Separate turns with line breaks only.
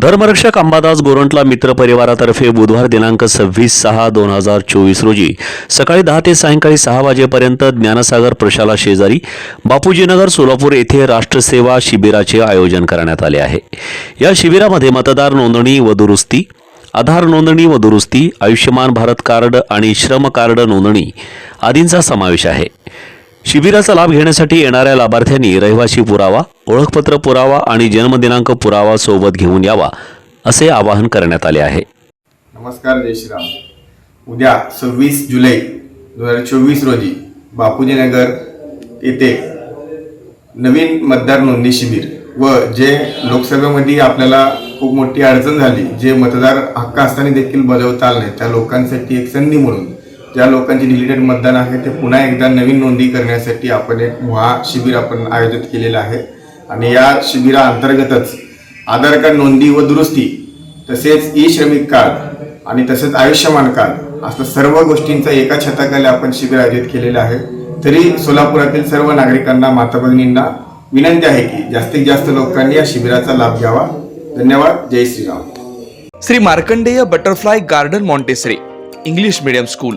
धर्मरक्षक अंबादास गोरंटला मित्र परिवारातर्फे बुधवार दिनांक सव्वीस सहा दोन हजार चोवीस रोजी सकाळी दहा ते सायंकाळी सहा वाजेपर्यंत ज्ञानसागर प्रशाला शेजारी बापूजीनगर सोलापूर येथे राष्ट्रसेवा शिबिराचे आयोजन करण्यात आले आहे. या शिबिरामध्ये मतदार नोंदणी व दुरुस्ती आधार नोंदणी व दुरुस्ती आयुष्यमान भारत कार्ड आणि श्रम कार्ड नोंदणी आदींचा समावेश आहे. शिबिराचा लाभ घेण्यासाठी येणाऱ्या लाभार्थ्यांनी रहिवासी पुरावा ओळखपत्र पुरावा आणि जन्मदिनांक पुरावा सोबत घेऊन यावा असे आवाहन करण्यात आले आहे.
नमस्कार जय श्रीराम. उद्या सव्वीस जुलै दोन हजार चोवीस रोजी बापूजी नगर येथे नवीन मतदार नोंदणी शिबिर व जे लोकसभेमध्ये आपल्याला खूप मोठी अडचण झाली जे मतदार हक्क असताना देखील बजावता आलं नाही त्या लोकांसाठी एक संधी म्हणून ज्या लोकांचे डिलिटेड मतदान आहे ते पुन्हा एकदा नवीन नोंदणी करण्यासाठी आपण एक महाशिबिर आपण आयोजित केलेलं आहे. आणि या शिबिराअंतर्गतच आधार कार्ड नोंदणी व दुरुस्ती तसेच ई श्रमिक कार्ड आणि तसेच आयुष्यमान कार्ड असं सर्व गोष्टींचा एका छताखाली आपण शिबिर आयोजित केलेलं आहे. तरी सोलापुरातील सर्व नागरिकांना माता भगिनींना विनंती आहे की जास्तीत जास्त लोकांनी या शिबिराचा लाभ घ्यावा. धन्यवाद. जय Shriram.
Shri Markandey butterfly garden Montessori English medium school.